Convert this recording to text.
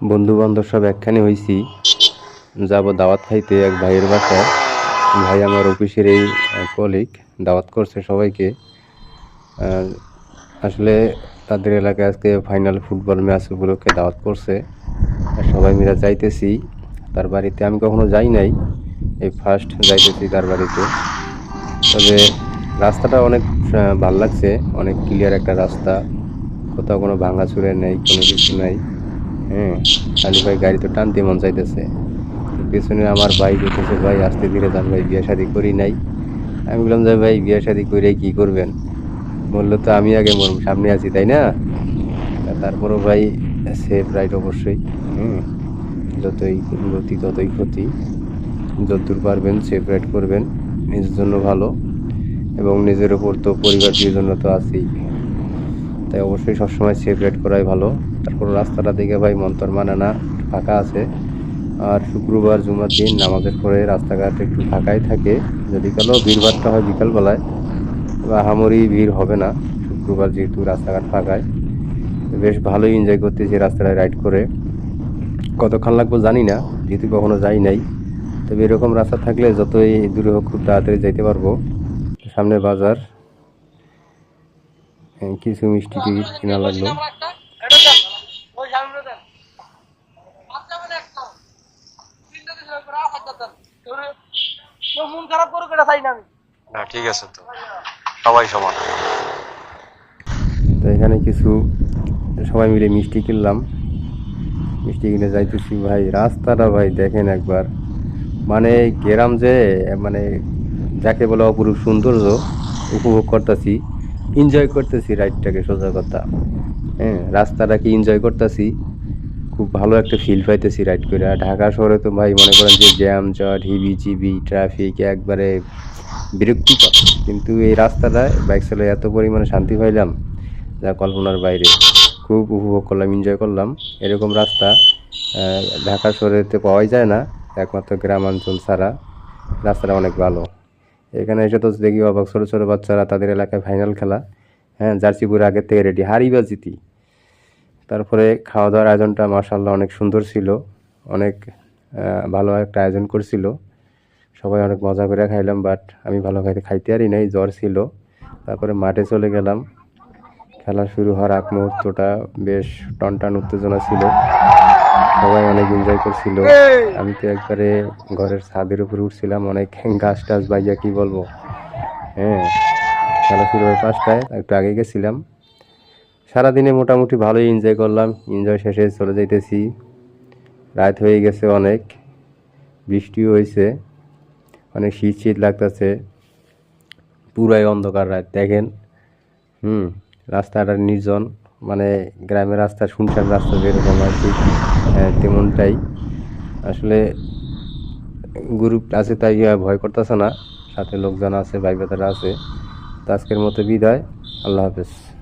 বন্ধু বান্ধব সব একখানে হয়েছি যাব দাওয়াত খাইতে এক ভাইয়ের বাসায়। ভাই আমার অফিসের এই কলিগ দাওয়াত করছে সবাইকে। আসলে তাদের এলাকায় আজকে ফাইনাল ফুটবল ম্যাচ উপলক্ষে দাওয়াত করছে। সবাই মিলে যাইতেছি। তার বাড়িতে আমি কখনো যাই নাই। এই ফার্স্ট যাইতেছি তার বাড়িতে। তবে রাস্তাটা অনেক ভালো লাগছে। অনেক ক্লিয়ার একটা রাস্তা। কোথাও কোনো ভাঙাচুরে নেই, কোনো কিছু নাই। হ্যাঁ খালি ভাই গাড়ি তো টানতে মন চাইতেছে। পেছনে আমার ভাই বলতেছে ভাই, আস্তে ধীরে যান ভাই বিয়ে শাদি করি নাই। আমি বললাম, যে ভাই, বিয়ে শাদি করে কি করবেন? বলল, তো আমি আগে মরব সামনে আছি, তাই না? তারপরও ভাই সেফ রাইট অবশ্যই, হুম, যতই গতি, ততই ক্ষতি। যতদূর পারবেন সেফ রাইড করবেন, নিজের জন্য ভালো এবং নিজের ওপর তো পরিবার জন্য তো আছেই। তাই অবশ্যই সবসময় সেফ রাইড করাই ভালো। তারপর রাস্তাটা দেখে ভাই মন্তর মানে না ফাঁকা আছে। আর শুক্রবার, জুমার দিন নামাজের পরে রাস্তাঘাট একটু ফাঁকাই থাকে। যদি কালো ভিড়ভাড়টা হয় বিকালবেলায় বা ভিড় হবে না। শুক্রবার যেহেতু রাস্তাঘাট ফাঁকায় বেশ ভালোই এনজয় করতেছি রাস্তাটায় রাইড করে। কতক্ষণ লাগবো জানি না, যেহেতু কখনো যাই নাই। তবে এরকম রাস্তা থাকলে যতই দূরে হোক খুব তাড়াতাড়ি যাইতে পারব। সামনে বাজার কিছু মিষ্টি কেনা লাগল এটা দেন ওই সামনে দেন বাচ্চা মানে একটা তিনটা দিছে ওপরে আসাদ দেন তোরে তো মন করুক এটা চাই না আমি। না ঠিক আছে তো। সবাই সমান। তো এখানে কিছু সবাই মিলে মিষ্টি কিনলাম। মিষ্টি কিনে যাইতেছি ভাই রাস্তাটা ভাই দেখেন একবার। মানে গেরাম যে মানে যাকে বলে অপরূপ সৌন্দর্য উপভোগ করতেছি এনজয় করতেছি রাইডটাকে সোজা কথা। হ্যাঁ রাস্তাটাকে এনজয় করতেছি। খুব ভালো একটা ফিল পাইতেছি রাইড করে। আর ঢাকা শহরে তো ভাই মনে করেন যে জ্যাম জট হিবি চিবি ট্রাফিক একবারে বিরক্তিকর। কিন্তু এই রাস্তাটায় বাইক চালিয়ে এত পরিমাণে শান্তি পাইলাম, যা কল্পনার বাইরে। খুব উপভোগ করলাম এনজয় করলাম। এরকম রাস্তা ঢাকা শহরেতে পাওয়াই যায় না, একমাত্র গ্রামাঞ্চল ছাড়া। রাস্তাটা অনেক ভালো। এখানে এসে তো দেখি অবাক ছোটো ছোটো বাচ্চারা তাদের এলাকায় ফাইনাল খেলা। হ্যাঁ জার্সিপুর আগের থেকে রেডি হারি বা জিতি তারপরে খাওয়া দাওয়ার আয়োজনটা মার্শাল্লাহ অনেক সুন্দর ছিল। অনেক ভালো একটা আয়োজন করছিল। সবাই অনেক মজা করে খাইলাম বাট আমি ভালো খাইতে খাইতে পারি নাই, জ্বর ছিল। তারপরে মাঠে চলে গেলাম। খেলা শুরু হওয়ার আগ মুহূর্তটা বেশ টনটান উত্তেজনা ছিল। সবাই অনেক এনজয় করছিল। আমি তো একবারে ঘরের ছাদের উপরে উঠছিলাম, অনেক গাছ টাছ বাইয়া কি বলব? হ্যাঁ খেলা শুরু হয় পাঁচটায়, একটু আগে গেছিলাম। সারাদিনে মোটামুটি ভালোই এনজয় করলাম। এনজয় শেষে চলে যাইতেছি। রাত হয়ে গেছে অনেক। বৃষ্টিও হয়েছে অনেক শীত শীত লাগতেছে। পুরাই অন্ধকার রাত, দেখেন। হুম, রাস্তাটা নির্জন। মানে গ্রামের রাস্তা, শুনশান রাস্তা যেরকম আর কি তেমনটাই। আসলে গ্রুপ আছে তাই ভয় করতেছে না। সাথে লোকজন আছে ভাই বেতারা আছে। তো আজকের মতো বিদায়। আল্লাহ হাফেজ।